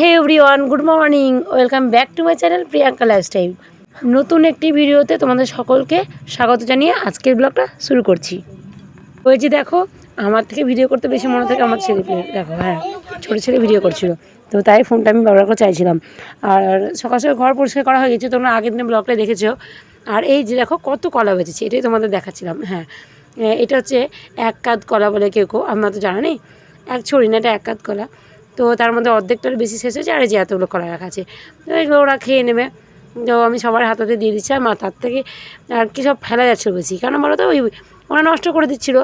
Hey everyone good morning welcome back to my channel Priyanka lifestyle নতুন একটি ভিডিওতে তোমাদের সকলকে স্বাগত জানিয়ে আজকের ব্লগটা শুরু করছি। ওই যে দেখো, আমার থেকে ভিডিও করতে বেশি মনে থাকে আমার ছেলে দেখো হ্যাঁ ছোটো ছেলে ভিডিও করছিল। তো তাই ফোনটা আমি ব্যবহার করে চাইছিলাম। আর সকাল সকাল ঘর পরিষ্কার করা হয়ে গেছে, তোমরা আগের দিনে ব্লগটা দেখেছ। আর এই যে দেখো, কত কলা বেঁচেছে, এটাই তোমাদের দেখাচ্ছিলাম হ্যাঁ। এটা হচ্ছে এক কাদ কলা বলে কেউ কেউ আমার তো জানা নেই এক ছড়ি না, এটা এক কাদ কলা। তো তার মধ্যে অর্ধেকটার বেশি শেষ হয়েছে, আর এই যে এতগুলো কলা রাখা আছে। তো এগুলো ওরা খেয়ে নেবে। তো আমি সবার হাতাতে দিয়ে দিচ্ছি, আর মা তার থেকে আর কি সব ফেলা যাচ্ছে বেশি কেন বলো তো? ওই ওরা নষ্ট করে দিচ্ছিল।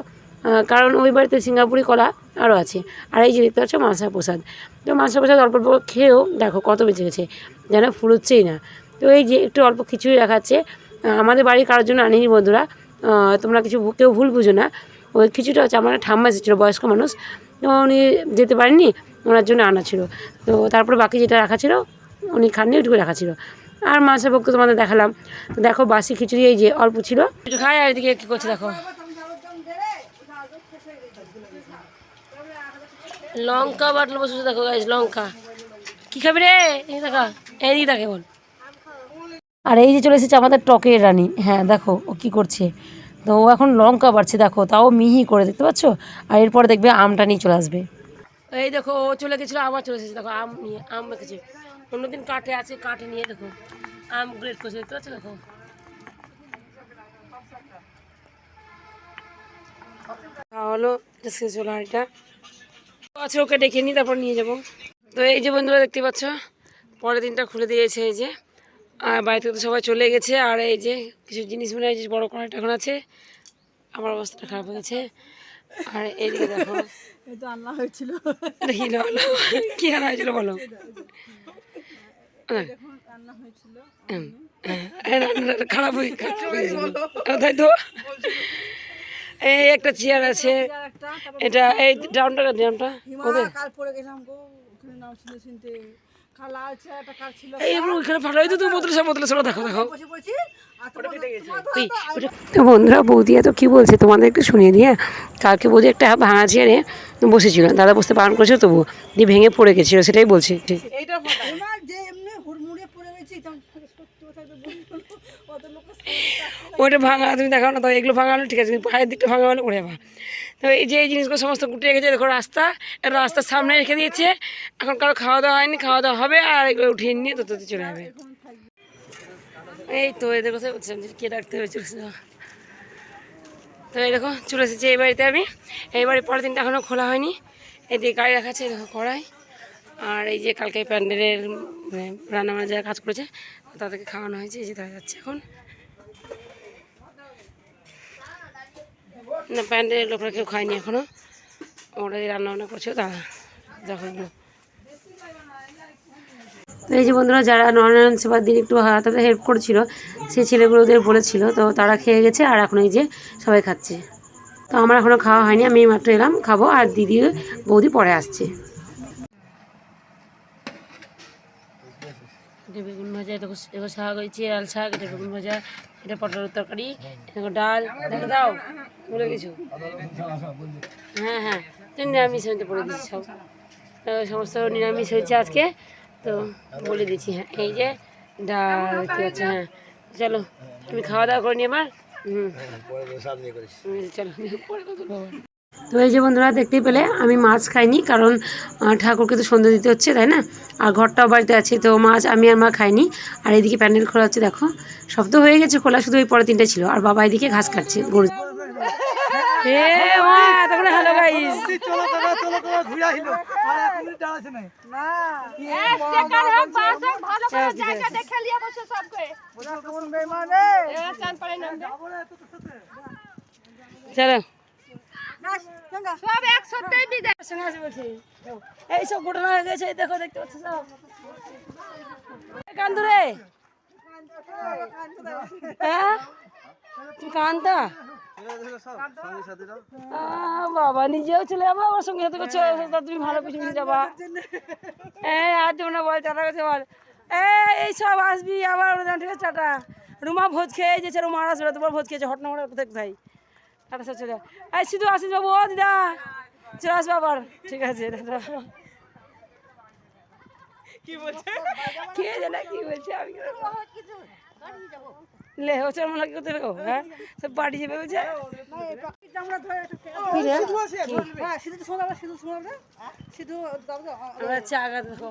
কারণ ওই বাড়িতে সিঙ্গাপুরি কলা আরও আছে। আর এই যে দেখতে পাচ্ছ মাসা প্রসাদ। তো মাসা প্রসাদ অল্প অল্প খেয়েও দেখো কত বেঁচে গেছে, যেন ফুরোচ্ছেই না। তো এই যে একটু অল্প খিচুড়ি রাখাচ্ছে আমাদের বাড়ির কারোর জন্য আনিনি বন্ধুরা। তোমরা কিছু কেউ ভুল বুঝো না। ওই খিচুড়িটা হচ্ছে আমার ঠাম্মা এসেছিল, বয়স্ক মানুষ। তো উনি যেতে পারেননি, ওনার জন্য আনা ছিল। তো তারপরে বাকি যেটা রাখা ছিল, উনি খাননি, ওইটুকু রাখা ছিল। আর মাছের পক্ষে তোমাদের দেখালাম। তো দেখো, বাসি খিচুড়ি এই যে অল্প ছিল। একটু খাই আর এদিকে কী করছে দেখো। লঙ্কা বাটলো বসে দেখো গাইজ লঙ্কা। কি খাবি রে? দেখা এইদিকে দেখে বল। আর এই যে চলে এসেছে আমাদের টকের রানী। হ্যাঁ দেখো, ও কী করছে। তো ও এখন লঙ্কা বাড়ছে, দেখো, তাও মিহি করে, দেখতে পাচ্ছ? আর এরপর দেখবে আমটা নিয়ে চলে আসবে। এই দেখো, ও চলে গেছিল, আবার চলে এসেছে, দেখো, আম নিয়ে, আম রেখেছে। অন্যদিন কাঠে আছে, কাঠে নিয়ে, দেখো, আম গ্রেড করছে, দেখতে পাচ্ছ, দেখো? হলো এটা ওকে ডেকে নিই তারপর নিয়ে যাব। তো এই যে বন্ধুরা, দেখতে পাচ্ছ, পরের দিনটা খুলে দিয়েছে, এই যে। আর বাড়ি থেকে তো সবাই চলে গেছে আর এই যে কিছু জিনিস মনে হয় বড়ো কড়াইটা এখন আছে আমার অবস্থাটা খারাপ হয়ে গেছে। আর এইদিকে দেখো। আল্লাহ হয়েছিল। এটা কি হয়েছিল বলো? খারাপ হয়ে খারাপ তাই তো? এই একটা চেয়ার আছে। এটা এই ডাউনটা ডাউনটা কাল পড়ে গেলাম গো ওখানে নাম শুনে শুনতে। তো বন্ধুরা বৌদি এত কী বলছে তোমাদের একটু শুনিয়ে দিয়ে কালকে বৌদি একটা ভাঙা চেয়ারে বসেছিল দাদা বসতে পালন করেছে তবু দিয়ে ভেঙে পড়ে গেছিল সেটাই বলছি। যে ওইটা ভাঙা, তুমি দেখাও না তো এগুলো ভাঙা হলো ঠিক আছে কিন্তু পায়ের দিকটা ভাঙা হলে পড়ে যাবা। তো এই যে এই জিনিসগুলো সমস্ত গুটিয়ে গেছে দেখো রাস্তা রাস্তার সামনে রেখে দিয়েছে। এখন কারও খাওয়া দাওয়া হয়নি, খাওয়া দাওয়া হবে, আর এগুলো উঠিয়ে নিয়ে তো তোতে চলে যাবে। এই তো, এই দেখো কে ডাকতে হয়েছে তো এই দেখো, চলে এসেছি এই বাড়িতে আমি। এই বাড়ির পরের দিনটা এখনও খোলা হয়নি। এই দিকে গাড়ি রাখা আছে, এই দেখো, কড়াই। আর এই যে কালকে প্যান্ডেলের মানে রান্না যারা কাজ করেছে তাদেরকে খাওয়ানো হয়েছে, এই যে তারা যাচ্ছে এখন। না, প্যান্ডেলের লোকরা কেউ খায়নি এখনও ওরা রান্না বান্না করছে তারা যখন তো এই যে বন্ধুরা, যারা নরনারায়ণ সেবার দিন একটু হাতে হেল্প করেছিল সেই ছেলেগুলোদের বলেছিল, তো তারা খেয়ে গেছে, আর এখন এই যে সবাই খাচ্ছে। তো আমার এখনও খাওয়া হয়নি, আমি মাত্র এলাম, খাব, আর দিদি, বৌদি পরে আসছে। এটা বেগুন ভাজা দেখো দেখো শাক হয়েছে লাল শাক এটা বেগুন ভাজা এটা পটলের তরকারি দেখো ডাল দেখো দাও বলে কিছু হ্যাঁ হ্যাঁ তো নিরামিষ আমি তো বলে দিচ্ছি সব। সমস্ত নিরামিষ হয়েছে আজকে তো বলে দিচ্ছি হ্যাঁ এই যে ডাল দেখতে পাচ্ছ হ্যাঁ চলো তুমি খাওয়া দাওয়া করে নি এবার? হুম। হুম, চলো। পরে। তো এই যে বন্ধুরা দেখতেই পেলে আমি মাছ খাইনি কারণ ঠাকুরকে তো সন্ধ্যে দিতে হচ্ছে তাই না? আর ঘরটাও বাড়িতে আছে তো মাছ আমি আর মা খাইনি। আর এদিকে প্যান্ডেল খোলা হচ্ছে দেখো। সব তো হয়ে গেছে খোলা শুধু ওই পরে তিনটে ছিল। আর বাবা এদিকে ঘাস কাটছে গরু। এ মা তখন হ্যালো গাইস চলো। হয়ে হ্যাঁ? বাবা, নিজেও চলে যাব, আমার সঙ্গে সাথে করছ তুমি ভালো কিছু নিয়ে যাবা। এই, আর যেমন বল, চাটা কাছে বল। এই সব আসবি, আবার ঠিক আছে টাটা রুমা ভোজ খেয়ে যেছে রুমা আসবে তোমার ভোজ খেয়েছে, হট নম্বর কোথায় কোথায়? টাটা সব চলে এই শুধু আসিস বাবু ও দিদা। চলে আসবে আবার ঠিক আছে টাটা কে জানে কি বলছে আমি লে ও চল কি করতে হবে হ্যাঁ? সব বাড়ি যাবে বলছে। আমরা কি? চা থাকব।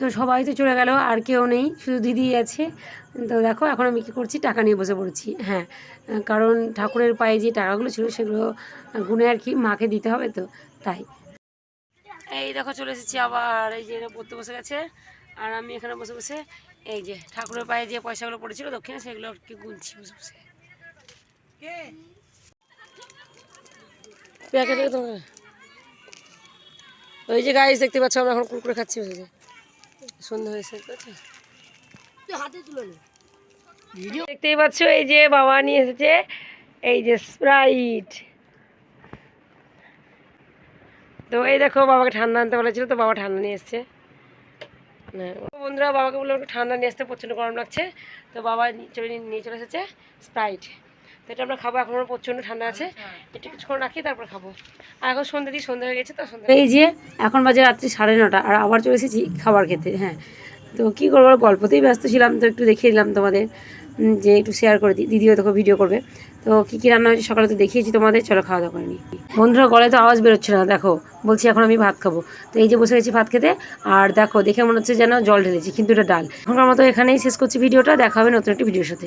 তো সবাই তো চলে গেল আর কেউ নেই শুধু দিদি আছে। তো দেখো এখন আমি কী করছি টাকা নিয়ে বসে পড়েছি। হ্যাঁ কারণ ঠাকুরের পায়ে যে টাকাগুলো ছিল সেগুলো গুনে আর কি মাকে দিতে হবে তো তাই। এই দেখো চলে এসেছি আবার। এই যে এরা পড়তে বসে গেছে আর আমি এখানে বসে বসে এই যে ঠাকুরের পায়ে যে পয়সাগুলো পড়েছিল দক্ষিণে সেগুলো আর কি গুনছি বসে বসে। প্যাকেট ওই যে গাইস দেখতে পাচ্ছ আমরা এখন কুরকুরে খাচ্ছি বসে যে। সন্ধ্যা হয়েছে হাতে তুলে নে। দেখতেই পাচ্ছ এই যে বাবা নিয়ে এসেছে এই যে স্প্রাইট তো এই দেখো বাবাকে ঠান্ডা আনতে বলেছিল তো বাবা ঠান্ডা নিয়ে এসছে। হ্যাঁ, বন্ধুরা বাবাকে বলল একটু ঠান্ডা নিয়ে আসতে প্রচণ্ড গরম লাগছে। তো বাবা চলে নিয়ে চলে এসেছে স্প্রাইট তো এটা আমরা খাব এখন আমার প্রচণ্ড ঠান্ডা আছে। একটু কিছুক্ষণ রাখি তারপর খাব। আর এখন সন্ধ্যে দিয়ে সন্ধ্যা হয়ে গেছে তো সন্ধ্যা এই যে এখন বাজে রাত্রি সাড়ে নটা আর আবার চলে এসেছি খাবার খেতে হ্যাঁ। তো কী করব আর গল্পতেই ব্যস্ত ছিলাম তো একটু দেখিয়ে দিলাম তোমাদের যে একটু শেয়ার করে দিই দিদিও দেখো ভিডিও করবে। তো কী কী রান্না হয়েছে সকালে তো দেখিয়েছি তোমাদের চলো খাওয়া দাওয়া করে নিই। বন্ধুরা গলায় তো আওয়াজ বেরোচ্ছে না দেখো। বলছি এখন আমি ভাত খাব। তো এই যে বসে গেছি ভাত খেতে আর দেখো দেখে মনে হচ্ছে যেন জল ঢেলেছি কিন্তু এটা ডাল। এখনকার মতো এখানেই শেষ করছি ভিডিওটা দেখা হবে নতুন একটি ভিডিওর সাথে।